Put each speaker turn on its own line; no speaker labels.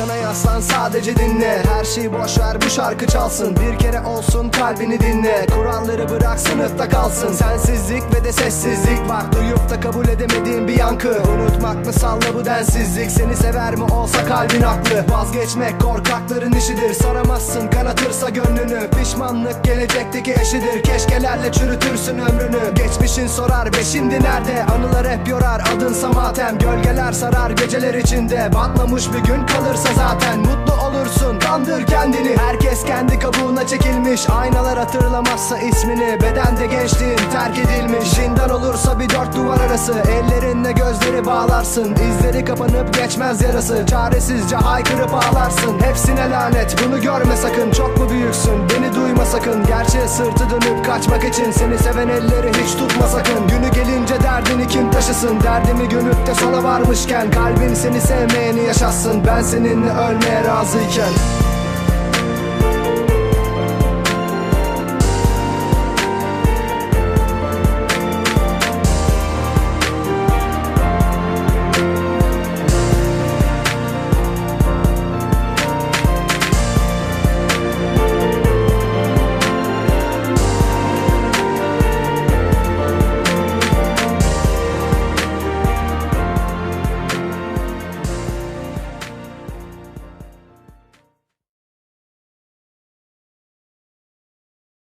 Arkana yaslan sadece dinle. Her şeyi boş ver bu şarkı çalsın. Bir kere olsun kalbini dinle. Kuralları bırak sınıfta kalsın. Sensizlik ve de sessizlik var. Duyup da kabul edemediğin bir yankı. Unutmak mı salla bu densizlik? Seni sever mi olsa kalbin haklı. Vazgeçmek korkakların işidir. Saramazsın kanatırsa gönlünü. Pişmanlık gelecekteki eşidir. Keşkelerle çürütürsün ömrünü. Geçmişin sorar ve şimdi nerede? Anılar hep yorar. Adınsa matem Gölgeler sarar geceler içinde. Batmamış bir gün kalırsa zaten Mutlu olursun. Kandır kendini. Herkes kendi kabuğuna çekilmiş. Aynalar hatırlamazsa ismini. Bedende gençliğin terk edilmiş. Zindan olursa bir dört duvar arası. Ellerinle gözleri bağlarsın. İzleri kapanıp geçmez yarası. Çaresizce haykırıp ağlarsın. Hepsine lanet. Bunu görme sakın. Çok mu büyüksün? Beni duyma sakın. Gerçeğe sırtı dönüp kaçmak için Seni seven elleri hiç tutma sakın. Günü gelince derdini kim taşısın? Derdimi gömüp de sona varmışken Kalbin seni sevmeyeni yaşatsın. Ben seninle ölmeye razıyken